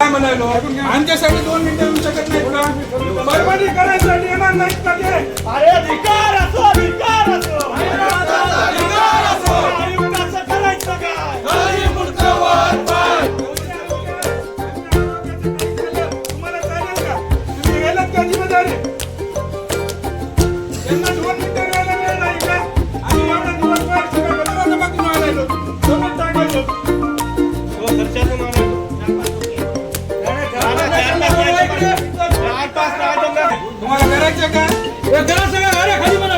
काय म्हणालो? आमच्यासाठी दोन मिनिटं येऊ शकत नाहीत का? बरबडी करायसाठी येणार नाहीत का ते? अरे अधिकार असो अधिकार असो. अधिकार असो. आयुक्ताचं करायचं काय? तुम्हाला चालेल का? तुम्ही गेलात का जिम्मेदारी? तुम्हाला करायचं का हे करा सगळं अरे खाली म्हणा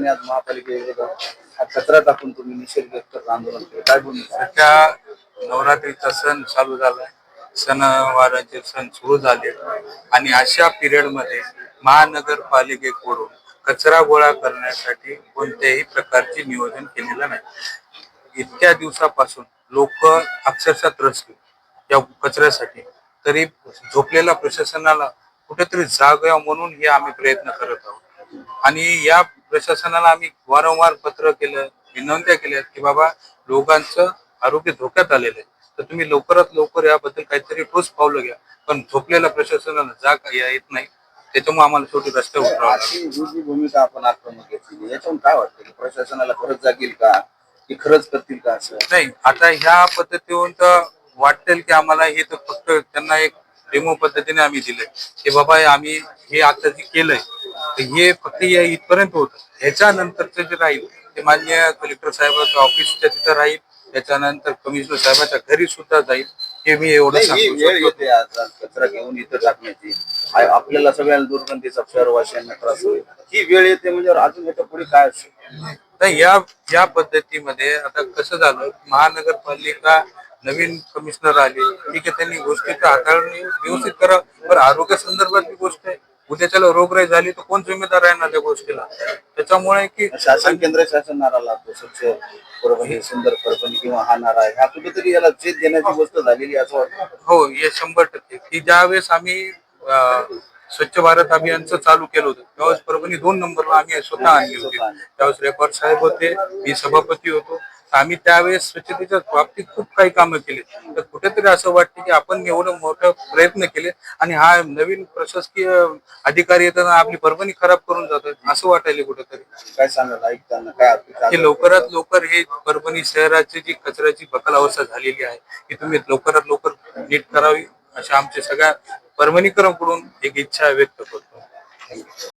पण आज महापालिकेविरोधात हा कचरा टाकून तुम्ही निषेध व्यक्त आंदोलन केलं. काय बोलणार सध्या नवरात्रीचा सण चालू झाला सणवाराचे सण सुरू झाले आणि अशा पिरियडमध्ये महानगरपालिकेकडून कचरा गोळा करण्यासाठी कोणत्याही प्रकारचे नियोजन केलेलं नाही. इतक्या दिवसापासून लोक अक्षरशः त्रसले या कचऱ्यासाठी. तरी झोपलेल्या प्रशासनाला कुठेतरी जाग यावं म्हणून हे आम्ही प्रयत्न करत आहोत. आणि या प्रशासनाला आम्ही वारंवार पत्र केलं विनंत्या केल्या की बाबा लोकांचं आरोग्य धोक्यात आलेलं आहे. तर तुम्ही लवकरात लवकर याबद्दल काहीतरी ठोस पावलं घ्या. पण झोपलेल्या प्रशासनाला जाग या येत नाही. त्याच्यामुळे आम्हाला शेवटी रस्त्यावर उतरावं लागलं. भूमिका आपण आक्रमक घेतली याच्यावरून काय वाटतं प्रशासनाला खरंच जागील का? की खरंच करतील का असं? नाही आता ह्या पद्धतीवरून तर वाटेल की आम्हाला हे तर फक्त त्यांना एक डेमो पद्धतीने आम्ही दिलंय. की बाबा आम्ही हे आता जे केलंय तर हे फक्त या इथपर्यंत होत. ह्याच्यानंतरचं जे राहील ते मान्य कलेक्टर साहेबाच्या ऑफिसच्या तिथं राहील. त्याच्यानंतर कमिशनर साहेबाच्या घरी सुद्धा जाईल. हे मी एवढं सांगू कचरा घेऊन इथं टाकण्याची. आपल्याला सगळ्यांना दुर्गंधीचा शहरवासियांना त्रास होईल. ही वेळ येते म्हणजे अजून याच्यापुढे काय असेल तर या या पद्धतीमध्ये आता कसं झालं? महानगरपालिका नवीन कमिशनर आले ठीक आहे त्यांनी गोष्टीचं हाताळणी व्यवस्थित करा. बरं आरोग्य संदर्भातली गोष्ट आहे उद्याच्याला रोगराई झाली तर कोण जिम्मेदार आहे ना त्या गोष्टीला? त्याच्यामुळे की शासन केंद्र शासन नारा लागतो स्वच्छ परभणी सुंदर परभणी किंवा हा नारा आहे. हा कुठेतरी याला चेत देण्याची गोष्ट झालेली असं वाटतं? हो हे शंभर टक्के. की ज्यावेळेस आम्ही स्वच्छ भारत अभियानचं चालू केलं होतं त्यावेळेस परभणी दोन नंबरला आम्ही स्वतः आणली होती. त्यावेळेस रेकॉर्ड साहेब होते मी सभापती होतो. आम्ही त्यावेळेस स्वच्छतेच्या बाबतीत खूप काही कामं केली. तर कुठेतरी असं वाटतं की आपण एवढं मोठं प्रयत्न केले आणि हा नवीन प्रशासकीय अधिकारी येताना आपली परभणी खराब करून जातात असं वाटायला कुठेतरी. काय सांगाल? ऐकताना काय की लवकरात लवकर हे परभणी शहराची जी कचऱ्याची बकल अवस्था झालेली आहे की तुम्ही लवकरात लवकर नीट करावी अशा आमच्या सगळ्या परभणीकरांकडून एक इच्छा व्यक्त करतो.